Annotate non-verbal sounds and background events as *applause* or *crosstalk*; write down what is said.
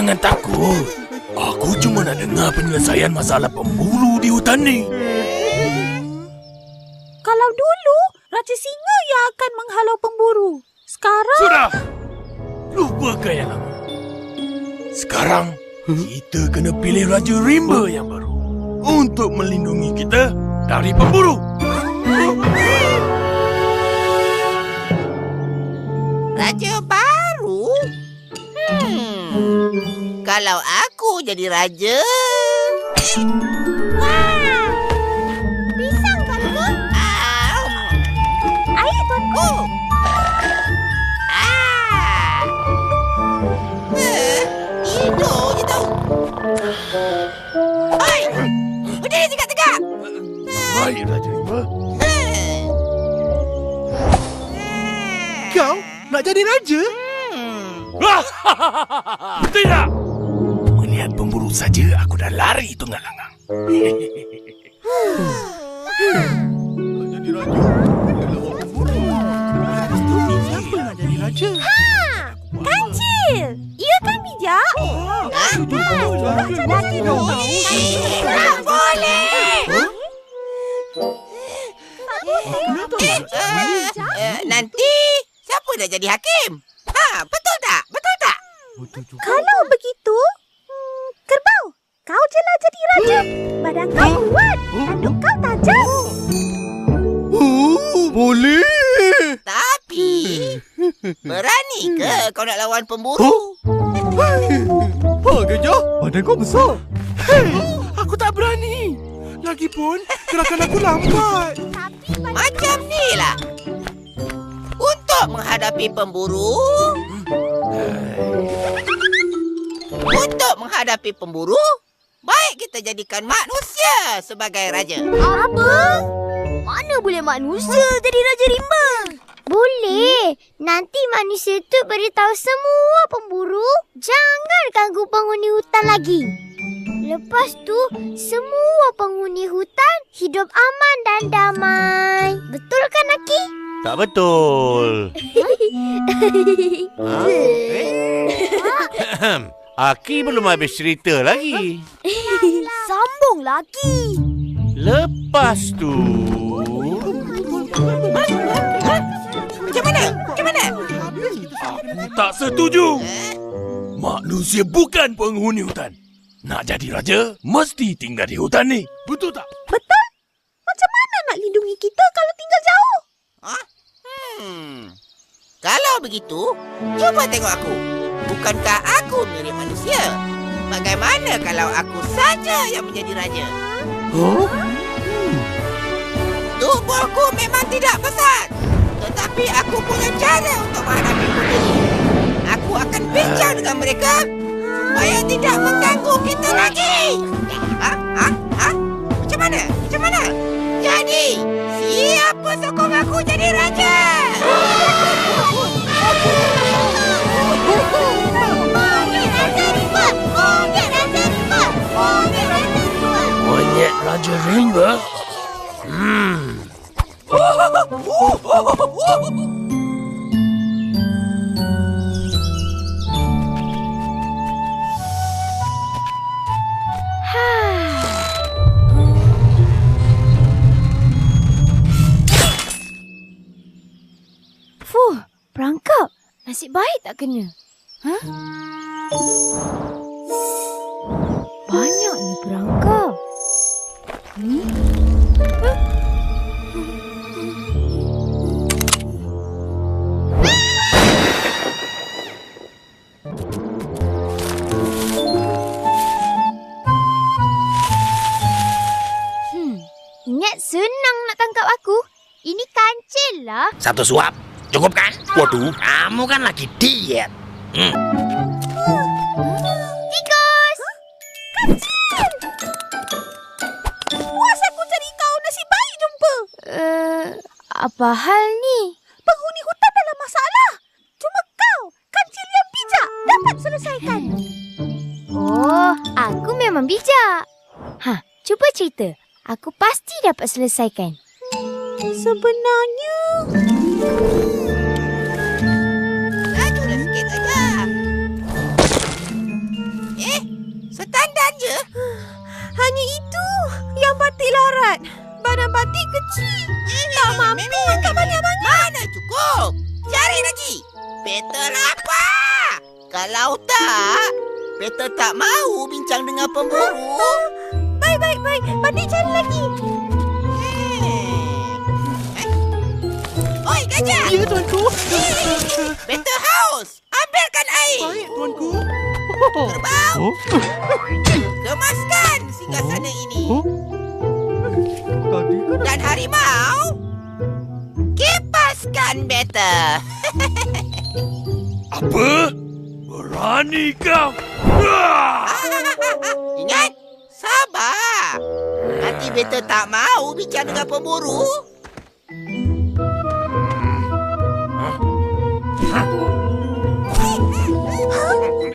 Jangan takut. Aku cuma nak dengar penyelesaian masalah pemburu di hutan ni. Kalau dulu, Raja Singa yang akan menghalau pemburu. Sekarang, Sudah. Lupakan yang lama. Sekarang, kita kena pilih Raja Rimba yang baru. Untuk melindungi kita dari pemburu. Raja Kalau aku jadi raja... pisang tuanku. Ah. Air tuanku. Oh. Ah. Eh, Tidur je tau. Oi! Berdiri tegak-tegak! Baik, Raja. Hmm. Kau nak jadi raja? Hmm. *laughs* Tidak! Melihat pemburu saja, aku dah lari tunggal langgang. Nak jadi raja? Lawan pemburu. Siapa nak jadi raja? Kancil. Ia kan bijak. Lagi dong. Tak boleh! Eh, eh, nanti siapa nak jadi hakim? Ha, betul tak? Betul tak? Betul juga. Kalau begitu, kau jelah jadi raja. Badan kau kuat, tanduk kau tajam. Oh, boleh. Tapi berani ke kau nak lawan pemburu? Ha, gajah. Badan kau besar. Aku tak berani. Lagipun, gerakan aku lambat. Macam ni lah. Untuk menghadapi pemburu... Untuk menghadapi pemburu, baik kita jadikan manusia sebagai raja. Apa? Mana boleh manusia jadi Raja Rimba? Boleh. Nanti manusia tu beritahu semua pemburu jangan ganggu penghuni hutan lagi. Lepas tu, semua penghuni hutan hidup aman dan damai. Betul kan, Aki? Tak betul. *laughs* Ha? Eh? *laughs* Aki belum habis cerita lagi. *laughs* Sambung lagi. Lepas tu... Macam mana? Macam mana? Aku tak setuju. Manusia bukan penghuni hutan. Nak jadi raja, mesti tinggal di hutan ni. Betul tak? Betul? Macam mana nak lindungi kita kalau tinggal jauh? Ha? Hmm. Kalau begitu, cuba tengok aku. Bukankah aku mirip manusia? Bagaimana kalau aku saja yang menjadi raja? Huh? Tubuhku memang tidak besar. Tetapi aku punya cara untuk menghadapi pemburu. Aku akan bincang dengan mereka supaya tidak mengganggu kita lagi. Ha? Ha? Ha? Fuh, perangkap. Nasib baik tak kena. Ha? Banyaknya perangkap. Hmm? Huh? Hmm, ingat senang nak tangkap aku. Ini kancil lah. Satu suap. Cukup kan? Waduh, kamu kan lagi diet. Tikus! Apa hal ni? Penghuni hutan dalam masalah. Cuma kau, kancil yang bijak, dapat selesaikan. Oh, aku memang bijak. Ha, cuba cerita. Aku pasti dapat selesaikan. Sebenarnya... Lajulah sikit saja. tandan je. Hanya itu yang batik larat. Badan batik kecil. Tak mampu angkat banyak-banyak. Mana cukup? Cari lagi. Peter lapar. Kalau tak, Peter tak mahu bincang dengan pemburu. Baik, baik, baik. Batik cari lagi. Eh. Oi, gajah! Ya, tuanku. Peter haus! Ambilkan air! Baik, tuanku. Kerbau, Oh, kemaskan singgah sana ini. Tadi kan Dan harimau, kipaskan Peter. *laughs* Apa? Berani kau? Ingat, sabar. Nanti Peter tak mahu bincang dengan pemburu.